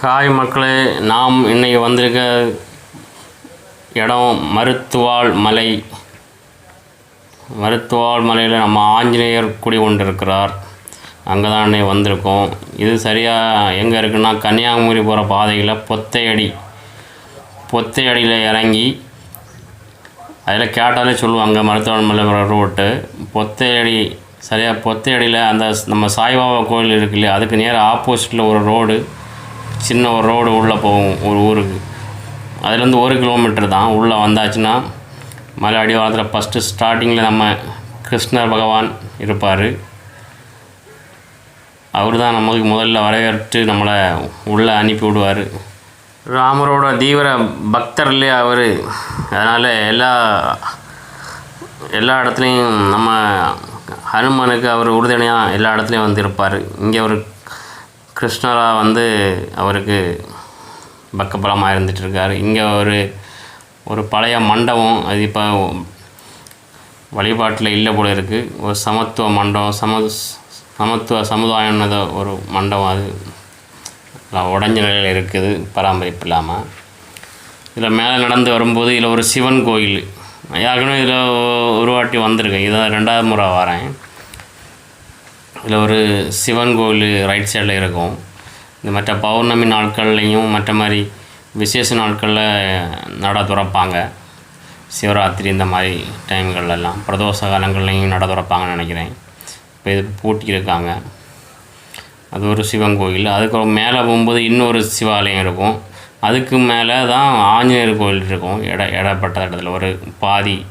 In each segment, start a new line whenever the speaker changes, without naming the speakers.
Hi மக்களே. நாம் இன்றைக்கி வந்திருக்க இடம் மருத்துவாள் மலை. மருத்துவாள் மலையில் நம்ம ஆஞ்சநேயர் குடி கொண்டிருக்கிறார் அங்கே தான் இன்னைக்கு வந்திருக்கோம். இது சரியாக எங்கே இருக்குன்னா கன்னியாகுமரி போகிற பாதையில் பொத்தையடி. பொத்தையடியில் இறங்கி அதில் கேட்டாலே சொல்லுவாங்க மருத்துவமனை மலை ரோட்டு பொத்தையடி சரியாக பொத்தையடியில் அந்த நம்ம சாய்பாபா கோயில் இருக்கு இல்லையா அதுக்கு நேராக ஆப்போசிட்டில் ஒரு ரோடு சின்ன ஒரு ரோடு உள்ளே போகும் ஒரு ஊருக்கு. அதுலேருந்து ஒரு கிலோமீட்டர் தான் உள்ளே வந்தாச்சுன்னா மலை அடிவாரத்தில் ஃபஸ்ட்டு ஸ்டார்டிங்கில் நம்ம கிருஷ்ணர் பகவான் இருப்பார். அவர் தான் நமக்கு முதல்ல வரவேற்று நம்மளை உள்ளே அனுப்பி விடுவார். ராமரோட தீவிர பக்தர் இல்லையா அவர். அதனால் எல்லா எல்லா இடத்துலையும் நம்ம ஹனுமனுக்கு அவர் உறுதுணையாக எல்லா இடத்துலையும் வந்து இருப்பார் இங்கே ஒரு கிருஷ்ணரா வந்து அவருக்கு பக்கபலமாக இருந்துகிட்ருக்காரு இங்கே ஒரு ஒரு பழைய மண்டபம் அது இப்போ வழிபாட்டில் இல்லை போல இருக்குது ஒரு சமத்துவ மண்டபம் சம சமத்துவ சமுதாயம்னது ஒரு மண்டபம் அது. உடஞ்ச நிலையில் இருக்குது பராமரிப்பு இல்லாமல் இதில் மேலே நடந்து வரும்போது இதில் ஒரு சிவன் கோயில். ஏற்கனவே இதில் ஒரு வாட்டி வந்திருக்கேன். இதான் ரெண்டாவது முறை வரேன். இதில் ஒரு சிவன் கோயில் ரைட் சைடில் இருக்கும். இந்த மற்ற பௌர்ணமி நாட்கள்லையும் மற்ற மாதிரி விசேஷ நாட்களில் நட துறப்பாங்க. சிவராத்திரி இந்த மாதிரி டைம்கள்லாம் பிரதோஷ காலங்கள்லையும் நட திறப்பாங்கன்னு நினைக்கிறேன். இப்போ இது பூட்டியிருக்காங்க. அது ஒரு சிவன் கோயில். அதுக்கு மேலே போகும்போது இன்னொரு சிவாலயம் இருக்கும். அதுக்கு மேலே தான் ஆஞ்சநேயர் கோயில் இருக்கும். இட இடப்பட்ட இடத்துல ஒரு பாதி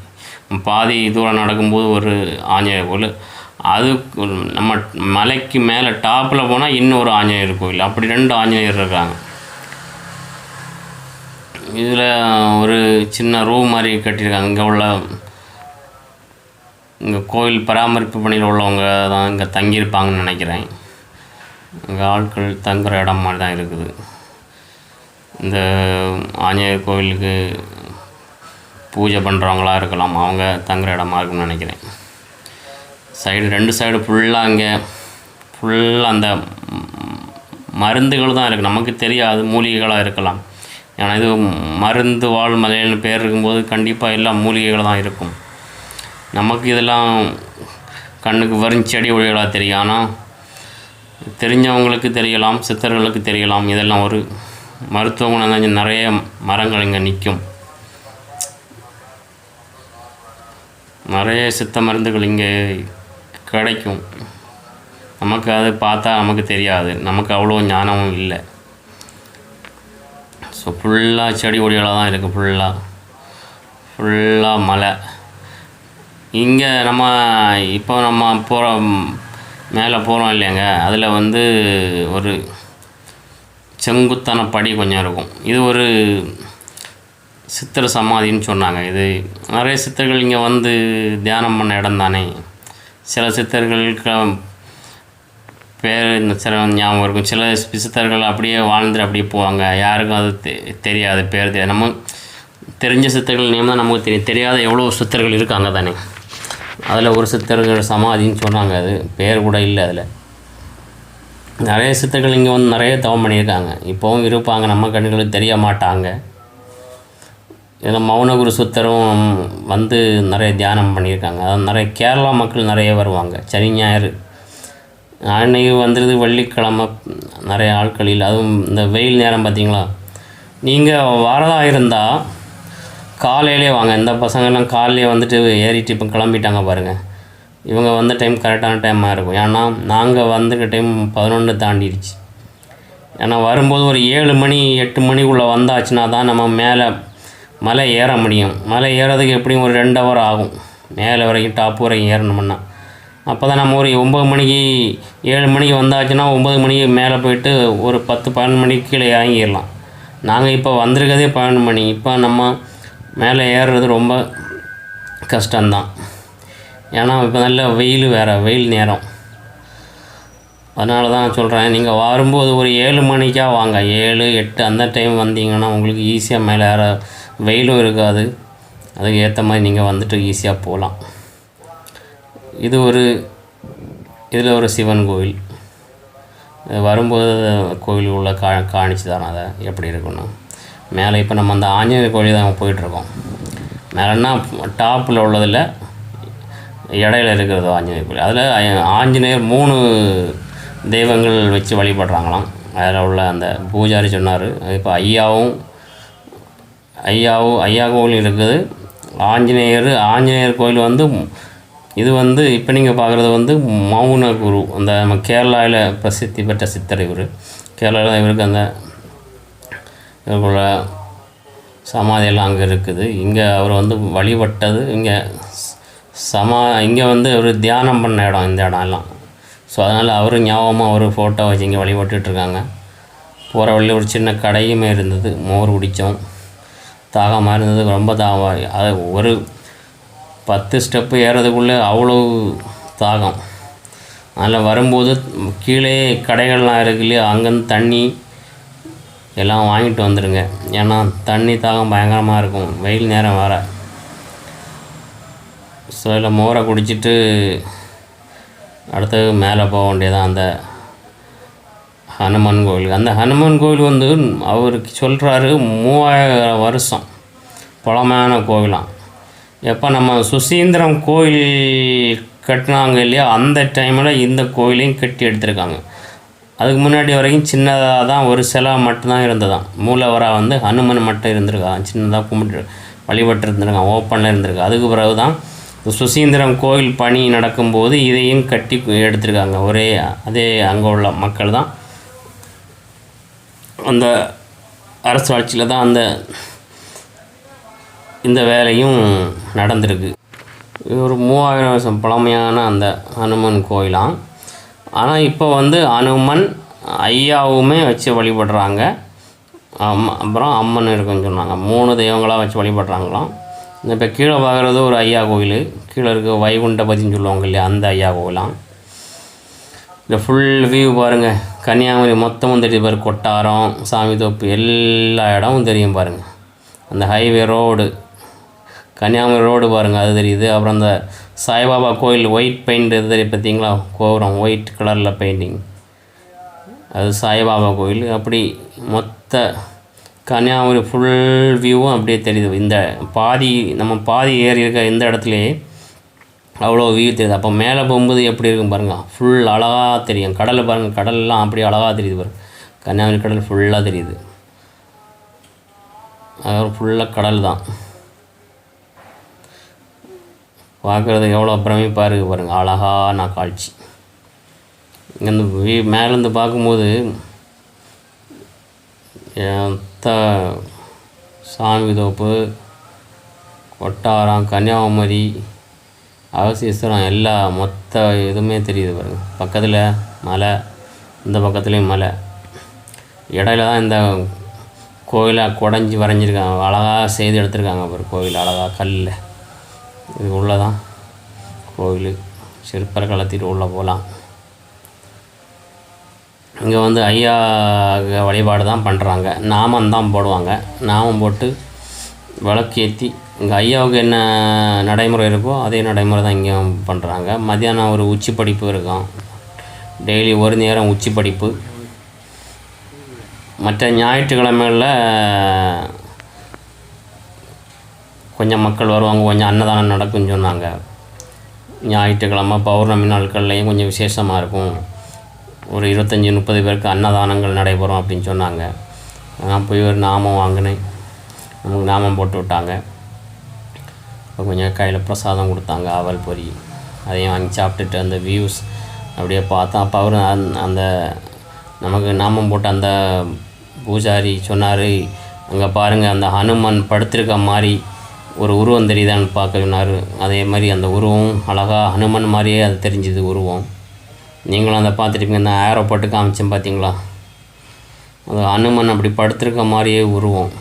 பாதி தூரம் நடக்கும்போது ஒரு ஆஞ்சநேயர் கோயில். அது நம்ம மலைக்கு மேலே டாப்பில் போனால் இன்னொரு ஆஞ்சநேயர் கோயில். அப்படி ரெண்டு ஆஞ்சநேயர் இருக்காங்க. இதில் ஒரு சின்ன ரூம் மாதிரி கட்டியிருக்காங்க. இங்கே உள்ள இங்கே கோயில் பராமரிப்பு பணியில் உள்ளவங்க தான் இங்கே தங்கியிருப்பாங்கன்னு நினைக்கிறேன். இங்கே ஆட்கள் தங்குற இடம் மாதிரி தான் இருக்குது. இந்த ஆஞ்சநேயர் கோவிலுக்கு பூஜை பண்ணுறவங்களா இருக்கலாம். அவங்க தங்குற இடமா இருக்குன்னு நினைக்கிறேன். சைடு ரெண்டு சைடு ஃபுல்லாக இங்கே ஃபுல்லாக அந்த மருந்துகள் தான் இருக்குது நமக்கு தெரியாது மூலிகைகளாக இருக்கலாம். ஏன்னா இது மருந்து வாழ் மலைன்னு பேர் இருக்கும்போது கண்டிப்பாக எல்லாம் மூலிகைகள் தான் இருக்கும். நமக்கு இதெல்லாம் கண்ணுக்கு வரும் செடி ஒழிகளாக தெரியும். ஆனால் தெரிஞ்சவங்களுக்கு தெரியலாம் சித்தர்களுக்கு தெரியலாம். இதெல்லாம் ஒரு மருத்துவ குணம் நிறைய மரங்கள் இங்கே நிற்கும் நிறைய சித்த மருந்துகள் இங்கே கிடைக்கும். நமக்கு அது பார்த்தா நமக்கு தெரியாது. நமக்கு அவ்வளோ ஞானமும் இல்லை. ஸோ ஃபுல்லாக செடி கொடிகளாக தான் இருக்குது ஃபுல்லாக ஃபுல்லாக மலை இங்கே நம்ம இப்போ நம்ம போகிறோம் மேலே போகிறோம் இல்லையாங்க? அதில் வந்து ஒரு செங்குத்தான படி கொஞ்சம் இருக்கும். இது ஒரு சித்திர சமாதின்னு சொன்னாங்க. இது நிறைய சித்தர்கள் இங்கே வந்து தியானம் பண்ண இடம் தானே? சில சித்தர்களுக்கு பேர் இந்த சில ஞாபகம் இருக்கும். சில சித்தர்கள் அப்படியே வாழ்ந்துட்டு அப்படியே போவாங்க. யாருக்கும் அது தெ தெரியாது பேர் தெரியாது. நம்ம தெரிஞ்ச சித்தர்கள் நேம் தான் நமக்கு தெரியும். தெரியாத எவ்வளோ சித்தர்கள் இருக்காங்க தானே. அதில் ஒரு சித்தர்கள் சமாதின்னு சொன்னாங்க அது. பேர் கூட இல்லை அதில். நிறைய சித்தர்கள் இங்கே வந்து நிறைய தவம் பண்ணியிருக்காங்க. இப்போவும் இருப்பாங்க. நம்ம கண்களுக்கு தெரிய மாட்டாங்க. ஏன்னா மௌனகுரு சுத்தரும் வந்து நிறைய தியானம் பண்ணியிருக்காங்க. அதாவது நிறைய கேரளா மக்கள் நிறைய வருவாங்க. சனி ஞாயிறு. அன்னைக்கு வந்துடுது வெள்ளிக்கிழமை நிறைய ஆட்கள் இல்லை. அதுவும் இந்த வெயில் நேரம் பார்த்தீங்களா? நீங்கள் வரதா இருந்தால் காலையிலே வாங்க. இந்த பசங்கள்லாம் காலையிலே வந்துட்டு ஏறிட்டு இப்போ கிளம்பிட்டாங்க பாருங்கள் இவங்க வந்த டைம் கரெக்டான டைமாக இருக்கும். ஏன்னா நாங்கள் வந்துக்க டைம் பதினொன்று தாண்டிடுச்சு. ஏன்னா வரும்போது ஒரு ஏழு மணி எட்டு மணிக்குள்ளே வந்தாச்சுன்னா தான் நம்ம மேலே மலை ஏற முடியும். மலை ஏறதுக்கு எப்படியும் ஒரு ரெண்டு ஹவர் ஆகும். மேலே வரைக்கும் டாப் வரைக்கும் ஏறணும்னா. அப்போ தான் நம்ம ஒரு ஒம்பது மணிக்கு ஏழு மணிக்கு வந்தாச்சுன்னா ஒம்பது மணிக்கு மேலே போயிட்டு ஒரு பத்து பன்னெண்டு மணிக்கு கீழே இறங்கிடலாம். நாங்கள் இப்போ வந்திருக்கதே பன்னெண்டு மணி. இப்போ நம்ம மேலே ஏறுறது ரொம்ப கஷ்டம்தான். ஏன்னா இப்போ நல்ல வெயில் வேறு. வெயில் நேரம். அதனால தான் நான் சொல்கிறேன் நீங்கள் வரும்போது ஒரு ஏழு மணிக்கா வாங்க. ஏழு எட்டு அந்த டைம் வந்தீங்கன்னா உங்களுக்கு ஈஸியாக மேலே ஏற வெயிலும் இருக்காது. அதுக்கு ஏற்ற மாதிரி நீங்கள் வந்துட்டு ஈஸியாக போகலாம். இது ஒரு இதில் ஒரு சிவன் கோவில். வரும்போது கோயில் உள்ள கா காணிச்சு தானே அதை எப்படி இருக்கணும். மேலே இப்போ நம்ம அந்த ஆஞ்சநேயர் கோவில் தான் போயிட்டுருக்கோம். மேலேன்னா டாப்பில் உள்ளதில் இடையில இருக்கிறது ஆஞ்சநேயர் கோயில் அதில் ஆஞ்சநேயர் மூணு தெய்வங்கள் வச்சு வழிபடுறாங்களாம். அதில் உள்ள அந்த பூஜாரி சொன்னார். இப்போ ஐயாவும் ஐயாவும் ஐயா கோவில் இருக்குது. ஆஞ்சநேயர் ஆஞ்சநேயர் கோயில் வந்து இது வந்து இப்போ நீங்கள் பார்க்குறது வந்து மௌன குரு அந்த நம்ம கேரளாவில் பிரசித்தி பெற்ற சித்தர் இவர். கேரளாவில் இவருக்கு அந்த இவருக்குள்ள சமாதியெல்லாம் அங்கே இருக்குது. இங்கே அவர் வந்து வழிபட்டது இங்கே சமா இங்கே வந்து அவர் தியானம் பண்ண இடம் இந்த இடம் எல்லாம். ஸோ அதனால் அவரும் ஞாபகமாக அவர் ஃபோட்டோ வச்சு இங்கே வழிபட்டுருக்காங்க போகிற வழியில் ஒரு சின்ன கடையுமே இருந்தது. மோர் குடித்தோம். தாகமாக இருந்தது. ரொம்ப தாகம் அது ஒரு பத்து ஸ்டெப்பு ஏறதுக்குள்ளே அவ்வளோ தாகம். அதில் வரும்போது கீழே கடைகள்லாம் இருக்கு இல்லையா? அங்கேருந்து தண்ணி எல்லாம் வாங்கிட்டு வந்துடுங்க ஏன்னா தண்ணி தாகம் பயங்கரமாக இருக்கும். வெயில் நேரம் வர ஸோ இதில் மோரை குடிச்சிட்டு அடுத்தது மேலே போக வேண்டியதான் அந்த ஹனுமன் கோவில் அந்த ஹனுமன் கோவில் வந்து அவருக்கு சொல்கிறாரு மூவாயிரம் வருஷம் பழமையான கோவிலாம் எப்போ நம்ம சுசீந்திரம் கோயில் கட்டினாங்க இல்லையா அந்த டைமில் இந்த கோயிலையும் கட்டி எடுத்திருக்காங்க. அதுக்கு முன்னாடி வரைக்கும் சின்னதாக தான் ஒரு சிலை மட்டும்தான் இருந்ததான் மூலவராக வந்து ஹனுமன் மட்டும் இருந்திருக்காங்க சின்னதாக கும்பிட்டு வழிபட்டு இருந்திருக்காங்க ஓப்பனில் இருந்திருக்கு. அதுக்கு பிறகு தான் சுசீந்திரம் கோயில் பணி நடக்கும்போது இதையும் கட்டி எடுத்திருக்காங்க. ஒரே அதே அங்கே உள்ள மக்கள் தான். அந்த அரசு ஆட்சியில் தான் அந்த இந்த வேலையும் நடந்திருக்கு. ஒரு மூவாயிரம் வருஷம் பழமையான அந்த அனுமன் கோயிலாம் ஆனால் இப்போ வந்து அனுமன் ஐயாவுமே வச்சு வழிபடுறாங்க. அம்மா அப்புறம் அம்மன் இருக்குன்னு சொன்னாங்க. மூணு தெய்வங்களாக வச்சு வழிபடுறாங்களாம். இப்போ கீழே பார்க்குறது ஒரு ஐயா கோயில் கீழே இருக்க வைகுண்டபதின்னு சொல்லுவாங்க இல்லையா அந்த ஐயா கோயிலாம் இந்த ஃபுல் வியூ பாருங்கள் கன்னியாகுமரி மொத்தமும் தெரியும் பாரு கொட்டாரம் சாமி தோப்பு எல்லா இடமும் தெரியும் பாருங்கள் அந்த ஹைவே ரோடு கன்னியாகுமரி ரோடு பாருங்கள் அது தெரியுது. அப்புறம் அந்த சாய்பாபா கோயில் ஒயிட் பெயிண்ட் இது தெரியும் பார்த்தீங்களா? கோபுரம் ஒயிட் கலரில் பெயிண்டிங் அது சாய்பாபா கோயில் அப்படி மொத்த கன்னியாகுமரி ஃபுல் வியூவும் அப்படியே தெரியுது. இந்த பாதி நம்ம பாதி ஏறி இருக்க இந்த இடத்துலையே அவ்வளோ வியூ தெரியுது. அப்போ மேலே போகும்போது எப்படி இருக்கும் பாருங்கள் ஃபுல் அழகாக தெரியும். கடலை பாருங்கள் கடல்லாம் அப்படியே அழகாக தெரியுது பாருங்கள் கன்னியாகுமரி கடல் ஃபுல்லாக தெரியுது. அது ஃபுல்லாக கடல் தான். பார்க்குறதுக்கு எவ்வளோ பிரமிப்பாக இருக்குது பாருங்கள் அழகான காட்சி. இங்கேருந்து வீ மேலேருந்து பார்க்கும்போது த சாமி தோப்பு கொட்டாரம் கன்னியாகுமரி அவசியஸ்வரம் எல்லா மொத்த இதுவுமே தெரியுது பாருங்கள் பக்கத்தில் மலை இந்த பக்கத்துலேயும் மலை. இடையில தான் இந்த கோயிலை குடஞ்சி வரைஞ்சிருக்காங்க. அழகாக செய்து எடுத்திருக்காங்க அப்புறம் கோவில் அழகாக கல்லில் இது உள்ளே தான் கோவில் சிற்பர் கலத்திட்டு உள்ளே போகலாம். இங்கே வந்து ஐயா வழிபாடு தான் பண்ணுறாங்க நாமம் தான் போடுவாங்க. நாமம் போட்டு விளக்கேற்றி இங்கே ஐயாவுக்கு என்ன நடைமுறை இருக்கோ அதே நடைமுறை தான் இங்கேயும் பண்ணுறாங்க மத்தியானம் ஒரு உச்சி படிப்பு இருக்கும். டெய்லி ஒரு நேரம் உச்சி படிப்பு. மற்ற ஞாயிற்றுக்கிழமைகளில் கொஞ்சம் மக்கள் வருவாங்க. கொஞ்சம் அன்னதானம் நடக்கும்னு சொன்னாங்க. ஞாயிற்றுக்கிழமை பௌர்ணமி நாட்கள்லேயும் கொஞ்சம் விசேஷமாக இருக்கும். ஒரு இருபத்தஞ்சி முப்பது பேருக்கு அன்னதானங்கள் நடைபெறும் அப்படின்னு சொன்னாங்க. நான் போய் ஒரு நாமம் வாங்கினேன். நமக்கு நாமம் போட்டு விட்டாங்க. கொஞ்சம் கையில் பிரசாதம் கொடுத்தாங்க அவல் பொறி அதையும் வாங்கி சாப்பிட்டுட்டு அந்த வியூஸ் அப்படியே பார்த்தா அப்போ அவர் அந்த நமக்கு நாமம் போட்ட அந்த பூஜாரி சொன்னார் அங்கே பாருங்கள் அந்த ஹனுமன் படுத்திருக்க மாதிரி ஒரு உருவம் தெரியுதான்னு பார்க்க சொன்னார். அதே மாதிரி அந்த உருவம் அழகாக ஹனுமன் மாதிரியே அது தெரிஞ்சுது உருவம். நீங்களும் அதை பார்த்துருப்பீங்க இந்த ஆரோ போட்டு காமிச்சேன் பார்த்தீங்களா? அது அனுமன் அப்படி படுத்திருக்க மாதிரியே உருவம்.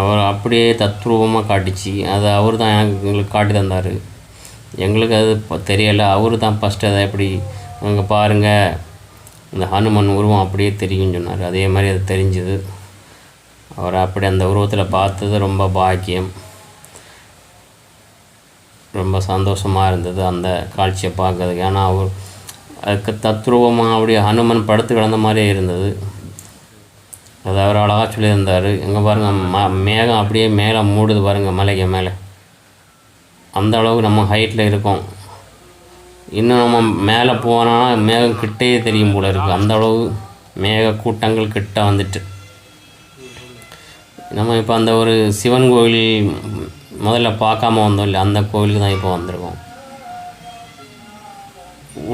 அவர் அப்படியே தத்ரூபமாக காட்டிச்சு. அது அவர் தான் எனக்கு எங்களுக்கு காட்டி தந்தார். எங்களுக்கு அது இப்போ தெரியலை. அவர் தான் ஃபஸ்ட்டு அதை எப்படி அங்கே பாருங்கள் இந்த ஹனுமன் உருவம் அப்படியே தெரியும்னு சொன்னார். அதே மாதிரி அது தெரிஞ்சுது. அவரை அப்படி அந்த உருவத்தில் பார்த்தது ரொம்ப பாக்கியம். ரொம்ப சந்தோஷமாக இருந்தது அந்த காட்சியை பார்க்கறதுக்கு. ஏன்னா அவர் அதுக்கு தத்ரூபமாக அப்படியே ஹனுமன் படுத்து கிடந்த மாதிரியே இருந்தது. அது அவர் அழகாக சொல்லியிருந்தார். எங்கே பாருங்கள் ம மேகம் அப்படியே மேலே மூடுது பாருங்கள் மலைக்கு மேலே. அந்த அளவுக்கு நம்ம ஹைட்டில் இருக்கோம். இன்னும் நம்ம மேலே போனால் மேகம் கிட்டே தெரியும் போல இருக்குது அந்த அளவு மேக கூட்டங்கள் கிட்ட வந்துட்டு. நம்ம இப்போ அந்த ஒரு சிவன் கோவில் முதல்ல பார்க்காம வந்தோம் இல்லை அந்த கோவிலுக்கு தான் இப்போ வந்திருக்கோம்.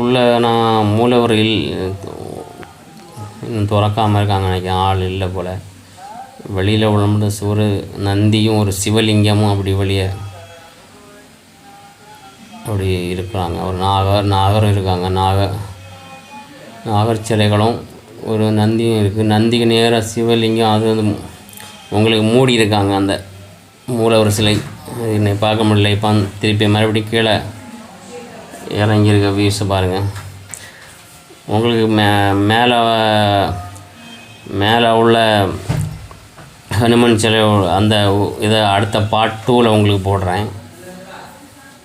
உள்ள நான் மூலவர் இல் இன்னும் திறக்காமல் இருக்காங்க நினைக்கிறேன் ஆள் இல்லை போல். வெளியில் உள்ள ஒரு நந்தியும் ஒரு சிவலிங்கமும் அப்படி வெளியே அப்படி இருக்கிறாங்க. ஒரு நாகர் நாகரும் இருக்காங்க நாக நாகர் சிலைகளும் ஒரு நந்தியும் இருக்குது நந்திக்கு நேராக சிவலிங்கம் அது வந்து உங்களுக்கு மூடி இருக்காங்க அந்த மூலவர் சிலை என்னை பார்க்க முடியல. இப்போ திருப்பி மறுபடியும் கீழே இறங்கியிருக்க வியூஸை பாருங்கள் உங்களுக்கு மே மேலே மேலே உள்ள ஹனுமன் சிலை அந்த இதை அடுத்த பார்ட் டூவில் உங்களுக்கு போடுறேன்.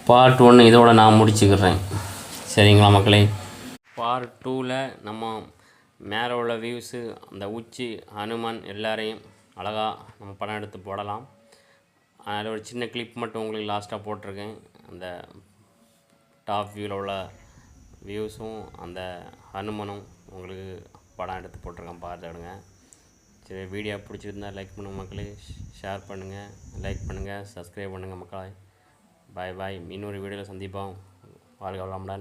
பார்ட் ஒன்று இதோட நான் முடிச்சுக்கிறேன். சரிங்களா மக்களே? பார்ட் டூவில் நம்ம மேலே உள்ள வியூஸு அந்த உச்சி ஹனுமன் எல்லாரையும் அழகாக நம்ம படம் எடுத்து போடலாம். அதில் ஒரு சின்ன கிளிப் மட்டும் உங்களுக்கு லாஸ்ட்டாக போட்டிருக்கேன். அந்த டாப் வியூவில் உள்ள வியூஸும் அந்த ஹனுமனும் உங்களுக்கு படம் எடுத்து போட்டிருக்கேன் பார்த்துடுங்க. சரி வீடியோ பிடிச்சிருந்தா லைக் பண்ணுங்கள் மக்களே ஷேர் பண்ணுங்கள் லைக் பண்ணுங்கள் சப்ஸ்கிரைப் பண்ணுங்கள் மக்களே. பாய் பாய் இன்னொரு வீடியோவில் சந்திப்போம். வாழ்க வளமுடன்.